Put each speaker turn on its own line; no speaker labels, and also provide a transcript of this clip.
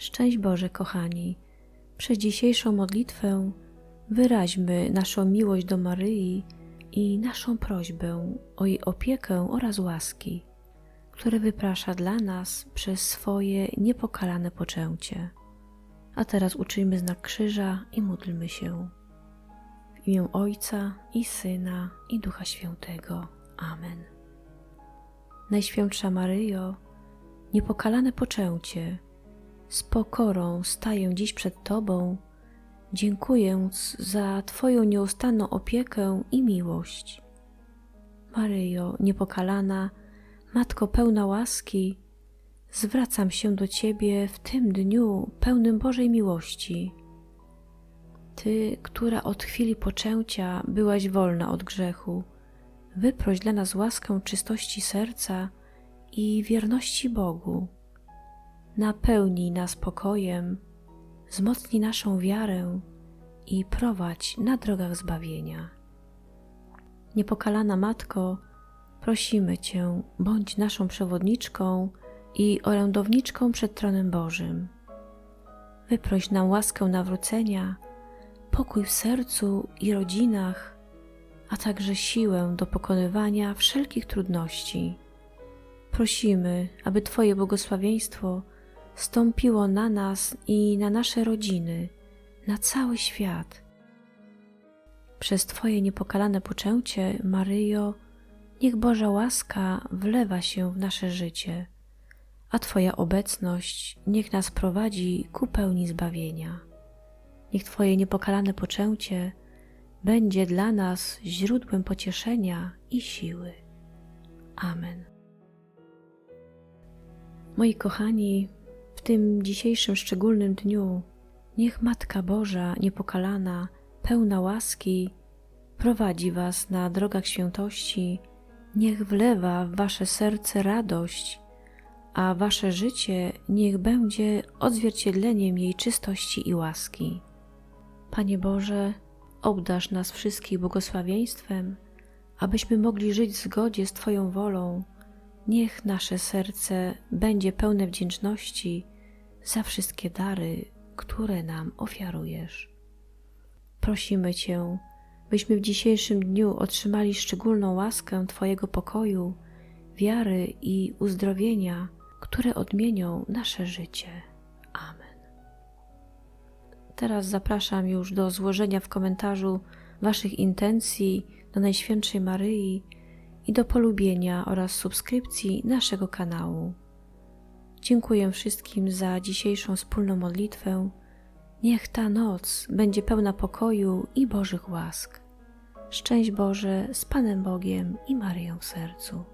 Szczęść Boże, kochani, przez dzisiejszą modlitwę wyraźmy naszą miłość do Maryi i naszą prośbę o jej opiekę oraz łaski, które wyprasza dla nas przez swoje niepokalane poczęcie. A teraz uczyjmy znak krzyża i módlmy się. W imię Ojca i Syna i Ducha Świętego. Amen. Najświętsza Maryjo, niepokalane poczęcie, z pokorą staję dziś przed Tobą, dziękując za Twoją nieustanną opiekę i miłość. Maryjo, niepokalana, Matko pełna łaski, zwracam się do Ciebie w tym dniu pełnym Bożej miłości. Ty, która od chwili poczęcia byłaś wolna od grzechu, wyproś dla nas łaskę czystości serca i wierności Bogu. Napełnij nas pokojem, wzmocnij naszą wiarę i prowadź na drogach zbawienia. Niepokalana Matko, prosimy Cię, bądź naszą przewodniczką i orędowniczką przed tronem Bożym. Wyproś nam łaskę nawrócenia, pokój w sercu i rodzinach, a także siłę do pokonywania wszelkich trudności. Prosimy, aby Twoje błogosławieństwo stąpiło na nas i na nasze rodziny, na cały świat. Przez Twoje niepokalane poczęcie, Maryjo, niech Boża łaska wlewa się w nasze życie, a Twoja obecność niech nas prowadzi ku pełni zbawienia. Niech Twoje niepokalane poczęcie będzie dla nas źródłem pocieszenia i siły. Amen. Moi kochani, w tym dzisiejszym szczególnym dniu, niech Matka Boża niepokalana, pełna łaski, prowadzi Was na drogach świętości, niech wlewa w Wasze serce radość, a Wasze życie niech będzie odzwierciedleniem jej czystości i łaski. Panie Boże, obdasz nas wszystkich błogosławieństwem, abyśmy mogli żyć w zgodzie z Twoją wolą. Niech nasze serce będzie pełne wdzięczności za wszystkie dary, które nam ofiarujesz. Prosimy Cię, byśmy w dzisiejszym dniu otrzymali szczególną łaskę Twojego pokoju, wiary i uzdrowienia, które odmienią nasze życie. Amen. Teraz zapraszam już do złożenia w komentarzu Waszych intencji do Najświętszej Maryi i do polubienia oraz subskrypcji naszego kanału. Dziękuję wszystkim za dzisiejszą wspólną modlitwę. Niech ta noc będzie pełna pokoju i Bożych łask. Szczęść Boże z Panem Bogiem i Maryją w sercu.